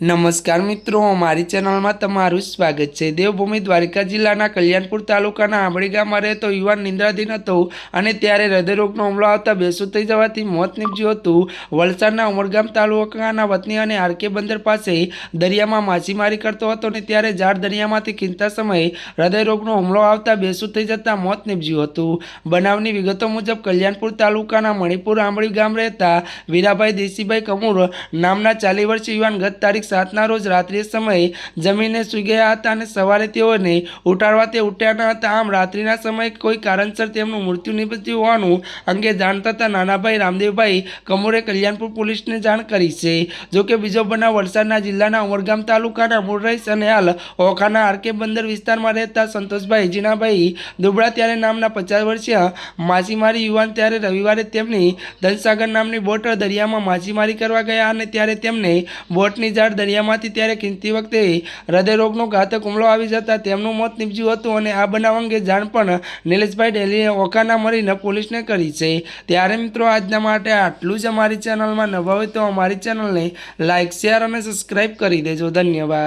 નમસ્કાર મિત્રો, અમારી ચેનલમાં તમારું સ્વાગત છે. દેવભૂમિ દ્વારકા જિલ્લાના કલ્યાણપુર તાલુકાના આંબળી ગામમાં રહેતો યુવાન નિંદ્રાધીન હતો અને ત્યારે હૃદયરોગનો હુમલો આવતા બેસું થઈ જવાથી મોત નીપજ્યું હતું. વલસાડના ઉમરગામ તાલુકાના વતની અને આરકે બંદર પાસે દરિયામાં માછીમારી કરતો હતો અને ત્યારે ઝાડ દરિયામાંથી ખીંચતા સમયે હૃદયરોગનો હુમલો આવતા બેસું થઈ જતા મોત નીપજ્યું હતું. બનાવની વિગતો મુજબ કલ્યાણપુર તાલુકાના મણિપુર આંબળી ગામ રહેતા વીરાભાઈ દેસીભાઈ કમુર નામના ચાલી વર્ષીય યુવાન ગત તારીખ સાતના રોજ રાત્રિ સમયે જમીને સૂઈ ગયા હતા અને સવારે તેઓને ઉઠાડવા તે ઉઠ્યા ન હતા. આમ રાત્રિના સમયે કોઈ કારણસર તેમનું મૃત્યુ નિપજ્યું હોવાનું અંગે જાણ થતાં નાનાભાઈ રામદેવભાઈ કમોરે કલ્યાણપુર પોલીસને જાણ કરી છે. જોકે બીજો બનાવ વલસાડના જિલ્લાના ઉમરગામ તાલુકાના મૂળ રહીશ અને હાલ ઓખાના આરકે બંદર વિસ્તારમાં રહેતા સંતોષભાઈ જીનાભાઈ દુબળા ત્યારે નામના પચાસ વર્ષીય માછીમારી યુવાન ત્યારે રવિવારે તેમની ધનસાગર નામની બોટ દરિયામાં માછીમારી કરવા ગયા અને ત્યારે તેમને બોટની ઝાડ દરિયામાંથી ત્યારે ખીંચતી વખતે હૃદયરોગનો ઘાતક હુમલો આવી જતા તેમનું મોત નીપજ્યું હતું અને આ બનાવ અંગે જાણ પણ નિલેશભાઈ ડેલીએ ઓકાના મળીને પોલીસને કરી છે. ત્યારે મિત્રો, આજના માટે આટલું જ અમારી ચેનલમાં નવા હોય તો અમારી ચેનલને લાઇક શેર અને સબસ્ક્રાઈબ કરી દેજો. ધન્યવાદ.